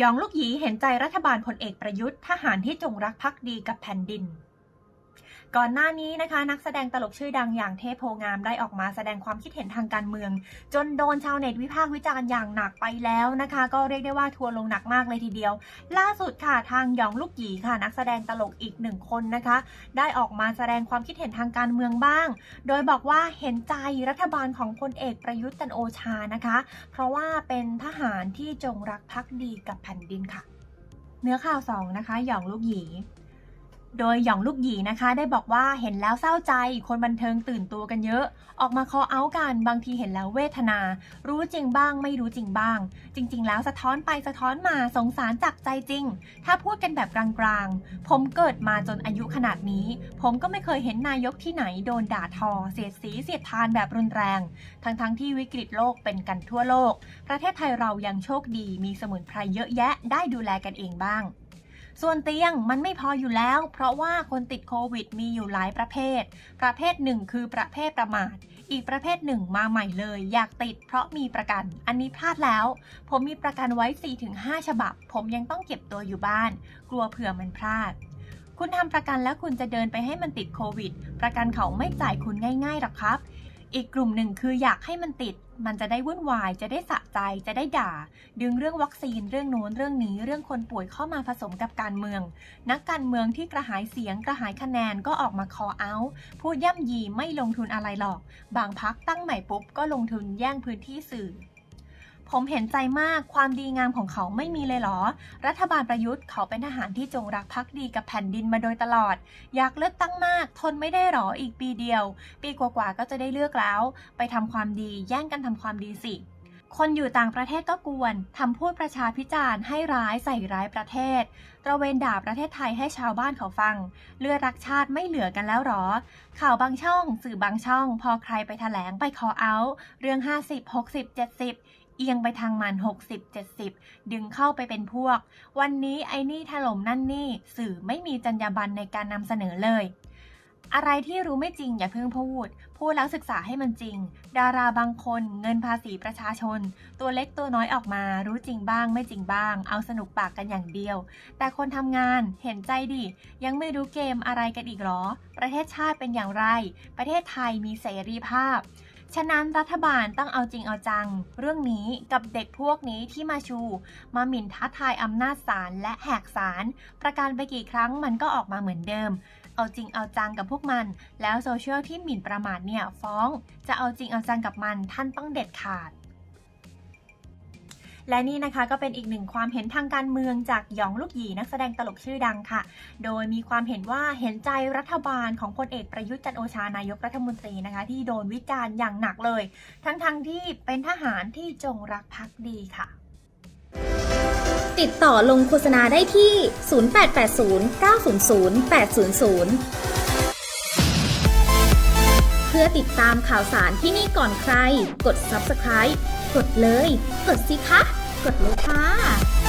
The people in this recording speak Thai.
ยองลูกหยีเห็นใจรัฐบาลพลเอกประยุทธ์ทหารที่จงรักภักดีกับแผ่นดิน ก่อนหน้านี้นะคะ นักแสดงตลกชื่อดังอย่างเทพโพงามได้ออกมาแสดงความคิดเห็นทางการเมือง จนโดนชาวเน็ตวิพากษ์วิจารณ์อย่างหนักไปแล้วนะคะ ก็เรียกได้ว่าทัวร์ลงหนักมากเลยทีเดียว ล่าสุดค่ะทางยองลูกหยีค่ะ นักแสดงตลกอีกหนึ่งคนนะคะ ได้ออกมาแสดงความคิดเห็นทางการเมืองบ้าง โดยบอกว่าเห็นใจรัฐบาลของพลเอกประยุทธ์จันโอชานะคะ เพราะว่าเป็นทหารที่จงรักภักดีกับแผ่นดินค่ะ เนื้อข่าวสองนะคะหยองลูกหยี โดยหยองลูกหยีนะคะได้บอกว่าเห็นแล้วเศร้าใจ คนบันเทิงตื่นตัวกันเยอะ ออกมาคอเอากันบางทีเห็นแล้วเวทนา รู้จริงบ้าง ไม่รู้จริงบ้าง จริง ๆ แล้วสะท้อนไปสะท้อนมาสงสารจากใจจริง ถ้าพูดกันแบบกลางๆ ผมเกิดมาจนอายุขนาดนี้ ผมก็ไม่เคยเห็นนายกที่ไหนโดนด่าทอ เสียดสีเสียดทานแบบรุนแรง ทั้งๆที่วิกฤตโลกเป็นกันทั่วโลก ประเทศไทยเรายังโชคดีมีสมุนไพรเยอะแยะได้ดูแลกันเองบ้าง ส่วนเตียงมันไม่พออยู่แล้ว เพราะว่าคนติดโควิดมีอยู่หลายประเภท ประเภทหนึ่งคือประเภทประมาท อีกประเภทหนึ่งมาใหม่เลย อยากติดเพราะมีประกัน อันนี้พลาดแล้ว ผมมีประกันไว้ 4-5 ฉบับ ผมยังต้องเก็บตัวอยู่บ้าน กลัวเผื่อมันพลาดคุณทำประกันแล้วคุณจะเดินไปให้มันติดโควิด ประกันเขาไม่จ่ายคุณง่ายๆหรอกครับ อีกกลุ่มหนึ่งคืออยากให้มันติด มันจะได้วุ่นวาย จะได้สะใจ จะได้ด่า ดึงเรื่องวัคซีน เรื่องโน้น เรื่องนี้ เรื่องคนป่วยเข้ามาผสมกับการเมือง นักการเมืองที่กระหายเสียง กระหายคะแนนก็ออกมาคอเอาท์พูดย่ำยีไม่ลงทุนอะไรหรอก บางพักตั้งใหม่ปุ๊บก็ลงทุนแย่งพื้นที่สื่อ ผมเห็นใจมากความดีงามของเขาไม่มีเลยหรอ รัฐบาลประยุทธ์เขาเป็นทหารที่จงรักภักดีกับแผ่นดินมาโดยตลอด อยากเลือกตั้งมาก ทนไม่ได้หรออีกปีเดียว ปีกว่าๆก็จะได้เลือกแล้ว ไปทำความดีแย่งกันทำความดีสิคนอยู่ต่างประเทศก็กวน ทำพูดประชาพิจารณ์ให้ร้ายใส่ร้ายประเทศ ตระเวนด่าประเทศไทยให้ชาวบ้านเขาฟัง เลือดรักชาติไม่เหลือกันแล้วหรอ ข่าวบางช่อง สื่อบางช่อง พอใครไปแถลงไปคอเอา เรื่อง 50 60 70 เอียงไปทางมัน 60 70 ดึงเข้าไปเป็นพวก วันนี้ไอ้นี่ถล่มนั่นนี่สื่อไม่มีจรรยาบรรณในการนำเสนอเลย อะไรที่รู้ไม่จริงอย่าเพิ่งพูด พูดแล้วศึกษาให้มันจริง ดาราบางคนเงินภาษีประชาชน ตัวเล็กตัวน้อยออกมา รู้จริงบ้าง ไม่จริงบ้าง เอาสนุกปากกันอย่างเดียว แต่คนทำงานเห็นใจดิยังไม่รู้เกมอะไรกันอีกหรอ ประเทศชาติเป็นอย่างไร ประเทศไทยมีเสรีภาพ ฉะนั้นรัฐบาลต้องเอาจริงเอาจัง เรื่องนี้กับเด็กพวกนี้ที่มาชู มาหมิ่นท้าทายอำนาจศาลและแหกศาลประการไปกี่ครั้งมันก็ออกมาเหมือนเดิม เอาจริงเอาจังกับพวกมัน แล้วโซเชียลที่หมิ่นประมาทเนี่ยฟ้อง จะเอาจริงเอาจังกับมันท่านต้องเด็ดขาด และนี่นะคะก็เป็นอีกหนึ่งความเห็นทางการเมืองจากหยองลูกหยีนักแสดงตลกชื่อดังค่ะ โดยมีความเห็นว่าเห็นใจรัฐบาลของพลเอกประยุทธ์จันโอชานายกรัฐมนตรีนะคะ ที่โดนวิจารณ์อย่างหนักเลย ทั้งๆทที่เป็นทหารที่จงรักภักดีค่ะ ติดต่อลงโฆษณาได้ที่ 0880 900 800เพื่อติดตามข่าวสารที่นี่ก่อนใคร กด subscribe กดเลย กดสิคะ กดเลยค่ะ